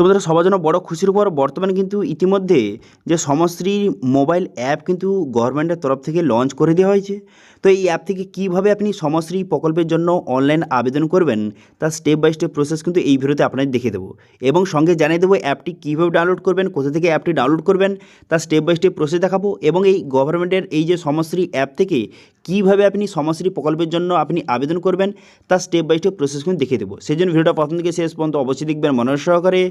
তোমাদের সবার জন্য বড় খুশির খবর বর্তমানে কিন্তু ইতিমধ্যে যে সমশ্রী মোবাইল অ্যাপ কিন্তু গভর্নমেন্টের তরফ থেকে লঞ্চ করে দেওয়া হয়েছে। তো এই অ্যাপ থেকে কীভাবে আপনি সমশ্রী প্রকল্পের জন্য অনলাইন আবেদন করবেন, তার স্টেপ বাই স্টেপ প্রসেস কিন্তু এই ভিডিওতে আপনাদের দেখিয়ে দেবো। এবং সঙ্গে জানিয়ে দেবো অ্যাপটি কীভাবে ডাউনলোড করবেন, কোথা থেকে অ্যাপটি ডাউনলোড করবেন, তার স্টেপ বাই স্টেপ প্রসেস দেখাবো। এবং এই গভর্নমেন্টের এই যে সমশ্রী অ্যাপ থেকে কীভাবে আপনি সমশ্রী প্রকল্পের জন্য আপনি আবেদন করবেন তার স্টেপ বাই স্টেপ প্রসেস কিন্তু দেখিয়ে দেবো। সেই জন্য ভিডিওটা প্রথম থেকে শেষ পর্যন্ত অবশ্যই দেখবেন মনে সহকারে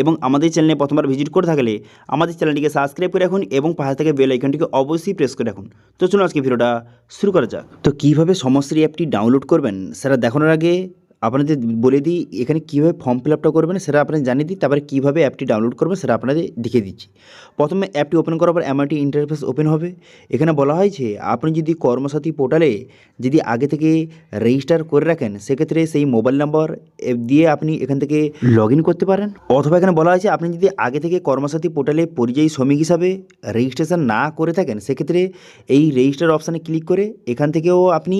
এবং আমাদের চ্যানেলে প্রথমবার ভিজিট করে থাকলে আমাদের চ্যানেলটিকে সাবস্ক্রাইব করে রাখুন এবং পাশে থেকে বেল আইকনটিকে অবশ্যই প্রেস করে রাখুন। তো চলুন আজকে ভিডিওটা শুরু করা যাক। তো কীভাবে সমশ্রী অ্যাপটি ডাউনলোড করবেন, সেটা দেখানোর আগে আপনাদের বলে দিই, এখানে কীভাবে ফর্ম ফিল আপটা করবেন সেটা আপনাদের জানিয়ে দিই, তারপরে কীভাবে অ্যাপটি ডাউনলোড করবেন সেটা আপনাদের দেখিয়ে দিচ্ছি। প্রথমে অ্যাপটি ওপেন করার পর এমন একটি ইন্টারফেস ওপেন হবে। এখানে বলা হয়েছে আপনি যদি কর্মসাথী পোর্টালে যদি আগে থেকে রেজিস্টার করে রাখেন, সেক্ষেত্রে সেই মোবাইল নাম্বার দিয়ে আপনি এখান থেকে লগ করতে পারেন। অথবা এখানে বলা হয়েছে, আপনি যদি আগে থেকে কর্মসাথী পোর্টালে পরিযায়ী শ্রমিক হিসাবে রেজিস্ট্রেশন না করে থাকেন, সেক্ষেত্রে এই রেজিস্টার অপশানে ক্লিক করে এখান থেকেও আপনি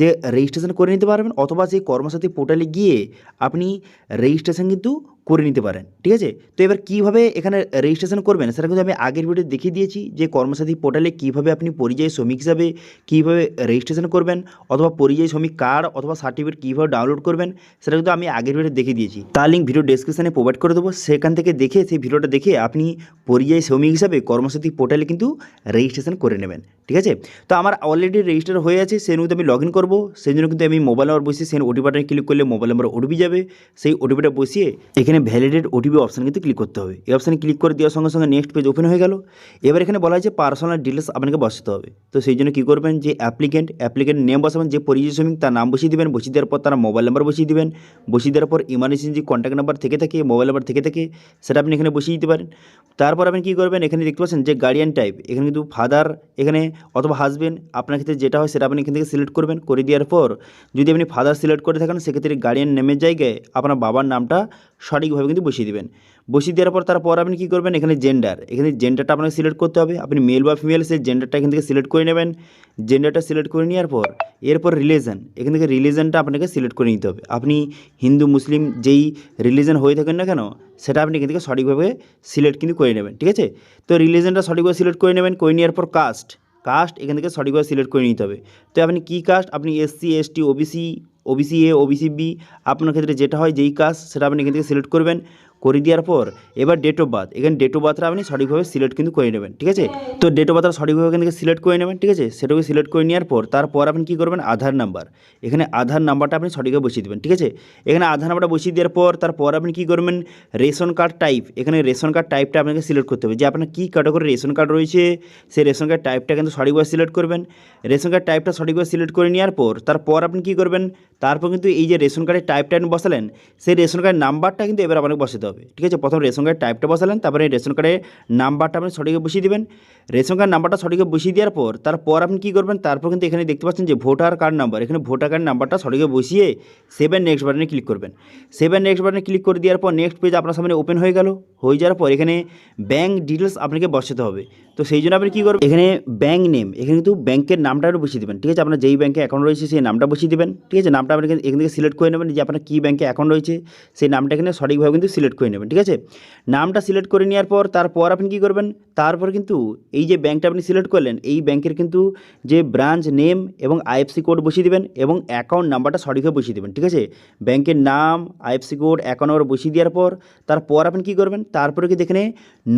যে রেজিস্ট্রেশন করে নিতে পারবেন, অথবা সেই কর্মসাথী গিয়ে আপনি রেজিস্ট্রেশন কিন্তু করে নিতে পারেন, ঠিক আছে? তো এবার কীভাবে এখানে রেজিস্ট্রেশন করবেন? সেটা কিন্তু আমি আগের ভিডিও দেখিয়ে দিয়েছি যে কর্মসাথী পোর্টালে কীভাবে আপনি পরিযায়ী শ্রমিক হিসাবে কীভাবে রেজিস্ট্রেশন করবেন, অথবা পরিযায়ী শ্রমিক কার্ড অথবা সার্টিফিকেট কীভাবে ডাউনলোড করবেন, সেটা কিন্তু আমি আগের ভিডিও দেখিয়ে দিয়েছি। তার লিঙ্ক ভিডিও ডেসক্রিপশানে প্রোভাইড করে দেবো। সেখান থেকে দেখে, সেই ভিডিওটা দেখে আপনি পরিযায়ী শ্রমিক হিসাবে কর্মসাথী পোর্টালে কিন্তু রেজিস্ট্রেশন করে নেবেন, ঠিক আছে? তো আমার অলরেডি রেজিস্টার হয়ে আছে, সেই কিন্তু আমি লগ ইন করব। সেই জন্য কিন্তু আমি মোবাইল নাম্বার বসিয়ে, সেই ওটি বাটনে ক্লিক করলে মোবাইল নাম্বার ওটিপি যাবে। সেই ওটিপিটা বসিয়ে এখানে ভ্যালিডেট ওটিপি অপশান কিন্তু ক্লিক করতে হবে। এই অপশানে ক্লিক করে দেওয়ার সঙ্গে সঙ্গে নেক্সট পেজ ওপেন হয়ে গেল। এবার এখানে বলা হয়েছে পার্সোনাল ডিটেলস আপনাকে বসাতে হবে। তো সেই জন্য কী করবেন যে অ্যাপ্লিকেন্ট অ্যাপ্লিকেন্ট নেম বসাবেন, যে পরিযায়ী শ্রমিক তার নাম বসিয়ে দেবেন, বসিয়ে দেওয়ার পর তার মোবাইল নাম্বার বসিয়ে দেবেন। বসিয়ে দেওয়ার পর ইমার্জেন্সি কন্ট্যাক্ট নাম্বার থেকে থাকে মোবাইল নাম্বার থেকে থাকে, সেটা আপনি এখানে বসিয়ে দিতে পারেন। তারপর আপনি কী করবেন, এখানে দেখতে পাচ্ছেন যে গার্ডিয়ান টাইপ এখানে কিন্তু ফাদার এখানে অথবা হাজবেন্ড আপনার ক্ষেত্রে যেটা হয় সেটা আপনি এখান থেকে সিলেক্ট করবেন। করে দেওয়ার পর যদি আপনি ফাদার সিলেক্ট করে থাকেন, সেক্ষেত্রে গার্ডিয়ান নেমের জায়গায় আপনার বাবার নামটা সঠিকভাবে কিন্তু বসিয়ে দেবেন। বসিয়ে দেওয়ার পর তারপর আপনি কী করবেন? এখানে জেন্ডার এখানে জেন্ডারটা আপনাকে সিলেক্ট করতে হবে। আপনি মেল বা ফিমেল সেই জেন্ডারটা এখান থেকে সিলেক্ট করে নেবেন। জেন্ডারটা সিলেক্ট করে নেওয়ার পর, এরপর রিলিজন এখান থেকে রিলিজনটা আপনাকে সিলেক্ট করে নিতে হবে। আপনি হিন্দু, মুসলিম যেই রিলিজন হয়ে থাকেন না কেন, সেটা আপনি এখান থেকে সঠিকভাবে সিলেক্ট কিন্তু করে নেবেন, ঠিক আছে? তো রিলিজনটা সঠিকভাবে সিলেক্ট করে নেবেন, করে নেওয়ার পর কাস্ট কাস্ট এখান থেকে সঠিকভাবে সিলেক্ট করে নিতে হবে। তো আপনি কী কাস্ট আপনি SC ST OBC OBC A OBC B আপনার ক্ষেত্রে যেটা হয়, যেই কাজ, সেটা আপনি এখান থেকে সিলেক্ট করবেন। করে দেওয়ার পর, এবার ডেট অফ বার্থ এখানে ডেট অফ বার্থটা আপনি সঠিকভাবে সিলেক্ট কিন্তু করে নেবেন, ঠিক আছে? তো ডেট অফ বার্থটা সঠিকভাবে এখান থেকে সিলেক্ট করে নেবেন, ঠিক আছে? সেটাকে সিলেক্ট করে নেওয়ার পর, তারপর আপনি কী করবেন? আধার নাম্বার এখানে আধার নাম্বারটা আপনি সঠিকভাবে বসিয়ে দেবেন, ঠিক আছে? এখানে আধার নাম্বারটা বসিয়ে দেওয়ার পর, তারপর আপনি কী করবেন? রেশন কার্ড টাইপ এখানে রেশন কার্ড টাইপটা আপনাকে সিলেক্ট করতে হবে। যে আপনার কী ক্যাটাগরি রেশন কার্ড রয়েছে, সেই রেশন কার্ড টাইপটা কিন্তু সঠিকভাবে সিলেক্ট করবেন। রেশন কার্ড টাইপটা সঠিকভাবে সিলেক্ট করে নেওয়ার পর, তারপর আপনি কী করবেন? তারপর কিন্তু এই যে রেশন কার্ডের টাইপটা আপনি বসালেন, সেই রেশন কার্ডের নাম্বারটা কিন্তু এবার আপনাকে বসাতে হবে, ঠিক আছে? প্রথম রেশন কার্ডের টাইপটা বসালেন, তারপরে রেশন কার্ডের নাম্বারটা আপনি সঠিকভাবে বসিয়ে দেবেন। রেশন কার্ড নাম্বারটা সঠিকভাবে বসিয়ে দেওয়ার পর, তারপর আপনি কী করবেন? তারপর কিন্তু এখানে দেখতে পাচ্ছেন যে ভোটার কার্ড নাম্বার এখানে ভোটার কার্ড নাম্বারটা সঠিকভাবে বসিয়ে সেভেন নেক্সট বাটনে ক্লিক করবেন। সেভেন নেক্সট বাটনে ক্লিক করে দেওয়ার পর নেক্সট পেজ আপনার সামনে ওপেন হয়ে গেল। হয়ে যাওয়ার পর এখানে ব্যাঙ্ক ডিটেলস আপনাকে বসাতে হবে। তো সেই জন্য আপনি কী করবেন? এখানে ব্যাঙ্ক নেম এখানে কিন্তু ব্যাংকের নামটা বসিয়ে দেবেন, ঠিক আছে? আপনার যেই ব্যাঙ্কে অ্যাকাউন্ট রয়েছে, সেই নামটা বসিয়ে দেবেন, ঠিক আছে? নামটা আপনি এখান থেকে সিলেক্ট করে নেবেন, যে আপনার কী ব্যাঙ্কে অ্যাকাউন্ট রয়েছে, সেই নামটা এখানে সঠিকভাবে কিন্তু সিলেক্ট করে নেবেন, ঠিক আছে? নামটা সিলেক্ট করে নেওয়ার পর, তারপর আপনি কী করবেন? তারপর কিন্তু এই যে ব্যাঙ্কটা আপনি সিলেক্ট করলেন, এই ব্যাংকের কিন্তু যে ব্রাঞ্চ নেম এবং আইএফসি কোড বসিয়ে দেবেন এবং অ্যাকাউন্ট নাম্বারটা সঠিকভাবে বসিয়ে দেবেন, ঠিক আছে? ব্যাংকের নাম আইএফসি কোড অ্যাকাউন্ট নাম্বার বসিয়ে দেওয়ার পর, তারপর আপনি কী করবেন? তারপরে কি এখানে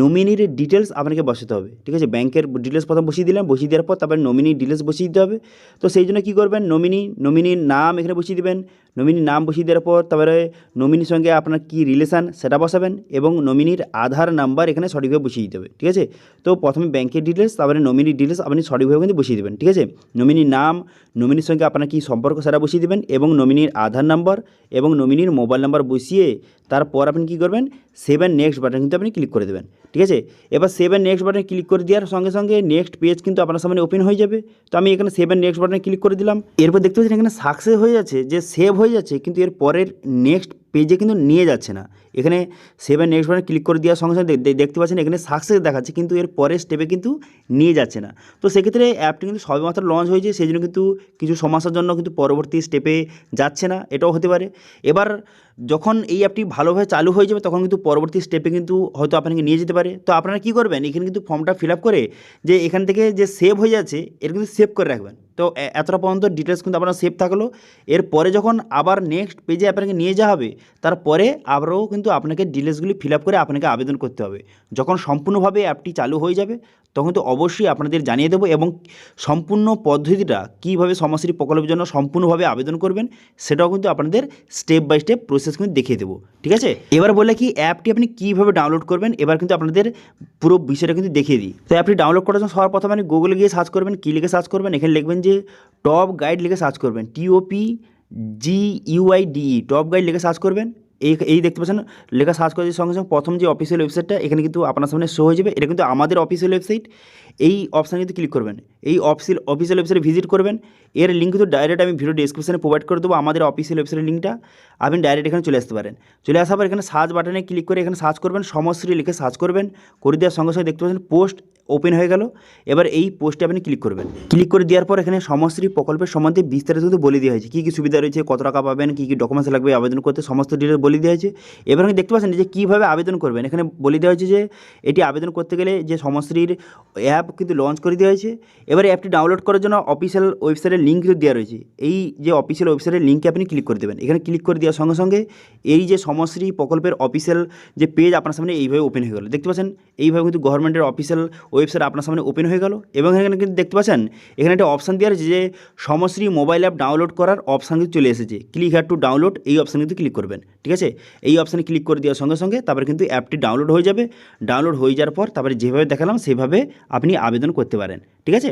নমিনির ডিটেলস আপনাকে বসাতে হবে, ঠিক আছে? ব্যাংকের ডিটেলস প্রথম বসিয়ে দিলেন বসিয়ে দেওয়ার পর তারপরে নমিনি ডিটেলস বসিয়ে দিতে হবে। তো সেই জন্য কী করবেন? নমিনি নমিনির নাম এখানে বসিয়ে দেবেন, নমিনির নাম বসিয়ে দেওয়ার পর তারপরে নমিনির সঙ্গে আপনার কী রিলেশান সেটা বসাবেন এবং নমিনির আধার নাম্বার এখানে সঠিকভাবে বসিয়ে দিতে হবে, ঠিক আছে? তো প্রথমে ব্যাংকের ডিটেলস তারপরে নমিনির ডিটেলস আপনি সঠিকভাবে কিন্তু বসিয়ে দেবেন, ঠিক আছে? নমিনির নাম, নমিনির সঙ্গে আপনার কী সম্পর্ক সেটা বসিয়ে দেবেন এবং নমিনির আধার নাম্বার এবং নমিনির মোবাইল নাম্বার বসিয়ে তারপর আপনি কী করবেন সেভেন নেক্সট বাটন কিন্তু আপনি ক্লিক করে দেবেন। ঠিক আছে? এবার সেভেন নেক্সট বাটনে ক্লিক করে দেওয়ার সঙ্গে সঙ্গে নেক্সট পেজ কিন্তু আপনার সামনে ওপেন হয়ে যাবে। তো আমি এখানে সেভেন নেক্সট বাটনে ক্লিক করে দিলাম। এরপর দেখতে পাচ্ছেন এখানে সাকসেস হয়ে যাচ্ছে, যে সেভ হয়ে যাচ্ছে, কিন্তু এর পরের নেক্সট পেজে কিন্তু নিয়ে যাচ্ছে না। এখানে সেভেন নেক্সট বারে ক্লিক করে দেওয়ার সঙ্গে সঙ্গে দেখতে পাচ্ছেন এখানে সাকসেস দেখাচ্ছে, কিন্তু এর পরের স্টেপে কিন্তু নিয়ে যাচ্ছে না। তো সেক্ষেত্রে অ্যাপটি কিন্তু সবেমাত্র লঞ্চ হয়েছে, সেই জন্য কিন্তু কিছু সমস্যার জন্য কিন্তু পরবর্তী স্টেপে যাচ্ছে না, এটাও হতে পারে। এবার যখন এই অ্যাপটি ভালোভাবে চালু হয়ে যাবে, তখন কিন্তু পরবর্তী স্টেপে কিন্তু হয়তো আপনাকে নিয়ে যেতে পারে। তো আপনারা কী করবেন? এখানে কিন্তু ফর্মটা ফিল করে যে এখান থেকে যে সেভ হয়ে যাচ্ছে এর কিন্তু সেভ করে রাখবেন। তো এতটা পর্যন্ত ডিটেলস কিন্তু আপনার সেভ থাকল। এরপরে যখন আবার নেক্সট পেজে আপনাকে নিয়ে যাওয়া হবে, তারপরে আবারও কিন্তু আপনাকে ডিটেলসগুলি ফিল করে আপনাকে আবেদন করতে হবে। যখন সম্পূর্ণভাবে অ্যাপটি চালু হয়ে যাবে, তখন তো অবশ্যই আপনাদের জানিয়ে দেবো এবং সম্পূর্ণ পদ্ধতিটা কীভাবে সমাজশ্রী প্রকল্পের জন্য সম্পূর্ণভাবে আবেদন করবেন, সেটাও কিন্তু আপনাদের স্টেপ বাই স্টেপ প্রসেস কিন্তু দেখিয়ে দেবো, ঠিক আছে? এবার বলে কি, অ্যাপটি আপনি কীভাবে ডাউনলোড করবেন? এবার কিন্তু আপনাদের পুরো বিষয়টা কিন্তু দেখিয়ে দিই। তো অ্যাপটি ডাউনলোড করার জন্য সবার প্রথমে আপনি গুগলে গিয়ে সার্চ করবেন, কী লিখে সার্চ করবেন? এখানে লিখবেন যে টপ গাইড লিখে সার্চ করবেন T O P G U I D E top guide লিখে সার্চ করবেন। এই এই দেখতে পাচ্ছেন, লেখা সার্চ করার সঙ্গে সঙ্গে প্রথম যে অফিসিয়াল ওয়েবসাইটটা এখানে কিন্তু আপনার সামনে শো হয়ে যাবে। এটা কিন্তু আমাদের অফিসিয়াল ওয়েবসাইট এই অপশানে কিন্তু ক্লিক করবেন। এই অফিসিয়াল অফিসিয়াল ওয়েবসাইটে ভিজিট করবেন। এর লিঙ্ক কিন্তু ডাইরেক্ট আমি ভিডিও ডিসক্রিপশনে প্রোভাইড করে দেবো আমাদের অফিসিয়াল ওয়েবসাইটের লিঙ্কটা আপনি ডাইরেক্ট এখানে চলে আসতে পারেন। চলে আসার পর এখানে সার্চ বাটনে ক্লিক করে এখানে সার্চ করবেন, সমশ্রী লিখে সার্চ করবেন। করে দেওয়ার সঙ্গে সঙ্গে দেখতে পাচ্ছেন পোস্ট ওপেন হয়ে গেল। এবার এই পোস্টে আপনি ক্লিক করবেন। ক্লিক করে দেওয়ার পর এখানে সমশ্রী প্রকল্পের সম্বন্ধে বিস্তারিত কিন্তু বলে দেওয়া হয়েছে। কী কী সুবিধা রয়েছে, কত টাকা পাবেন, কী কী ডকুমেন্টস লাগবে, আবেদন করতে সমস্ত ডিটেলস বলে দেওয়া হয়েছে। এবার আপনি দেখতে পাচ্ছেন যে কীভাবে আবেদন করবেন। এখানে বলে দেওয়া হয়েছে যে এটি আবেদন করতে গেলে যে সমশ্রীর অ্যাপ কিন্তু লঞ্চ করে দেওয়া হয়েছে। এবারে অ্যাপটি ডাউনলোড করার জন্য অফিসিয়াল ওয়েবসাইটের লিঙ্ক দেওয়া রয়েছে। এই যে অফিসিয়াল ওয়েবসাইটের লিঙ্কে আপনি ক্লিক করে দেবেন। এখানে ক্লিক করে দেওয়ার সঙ্গে সঙ্গে এই যে সমশ্রী প্রকল্পের অফিসিয়াল যে পেজ আপনার সামনে এইভাবে ওপেন হয়ে গেল। দেখতে পাচ্ছেন? এইভাবে কিন্তু গভর্নমেন্টের অফিসিয়াল ওয়েবসাইট আপনার সামনে ওপেন হয়ে গেল। এবং এখানে কিন্তু দেখতে পাচ্ছেন? এখানে একটা অপশান দেওয়া রয়েছে যে সমশ্রী মোবাইল অ্যাপ ডাউনলোড করার অপশান কিন্তু চলে এসেছে। ক্লিক হ্যার টু ডাউনলোড এই অপশানে কিন্তু ক্লিক করবেন। ঠিক আছে? এই অপশানে ক্লিক করে দেওয়ার সঙ্গে সঙ্গে তারপরে কিন্তু অ্যাপটি ডাউনলোড হয়ে যাবে। ডাউনলোড হয়ে যাওয়ার পর তারপরে যেভাবে দেখালাম সেভাবে আপনি আবেদন করতে পারেন। ঠিক আছে?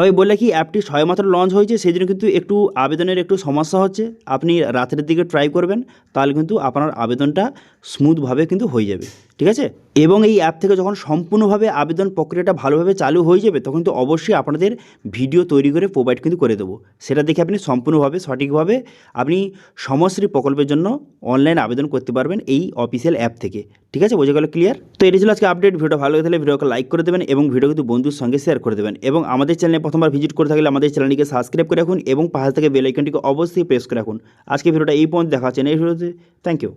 তবে বললে কি, অ্যাপটি সবেমাত্র লঞ্চ হয়েছে সেই জন্য কিন্তু একটু আবেদনের একটু সমস্যা হচ্ছে। আপনি রাতের দিকে ট্রাই করবেন, তাহলে কিন্তু আপনার আবেদনটা স্মুথভাবে কিন্তু হয়ে যাবে, ঠিক আছে? এবং এই অ্যাপ থেকে যখন সম্পূর্ণভাবে আবেদন প্রক্রিয়াটা ভালোভাবে চালু হয়ে যাবে, তখন তো অবশ্যই আপনাদের ভিডিও তৈরি করে প্রোভাইড কিন্তু করে দেবো। সেটা দেখে আপনি সম্পূর্ণভাবে, সঠিকভাবে আপনি সমশ্রী প্রকল্পের জন্য অনলাইন আবেদন করতে পারবেন এই অফিসিয়াল অ্যাপ থেকে, ঠিক আছে? বোঝা গেল ক্লিয়ার তো এটি ছিল আজকে আপডেট ভিডিও ভালো হয়ে তাহলে ভিডিওকে লাইক করে দেবেন এবং ভিডিও কিন্তু বন্ধুর সঙ্গে শেয়ার করে দেবেন এবং আমাদের চ্যানেলে প্রথমবার ভিজিট করে থাকলে আমাদের চ্যানেলটিকে সাবস্ক্রাইব করে রাখুন এবং পাশে থেকে বেল আইকনটিকে অবশ্যই প্রেস করে রাখুন। আজকে ভিডিওটা এই পর্যন্ত, দেখা হচ্ছে এই ভিডিওতে। Thank you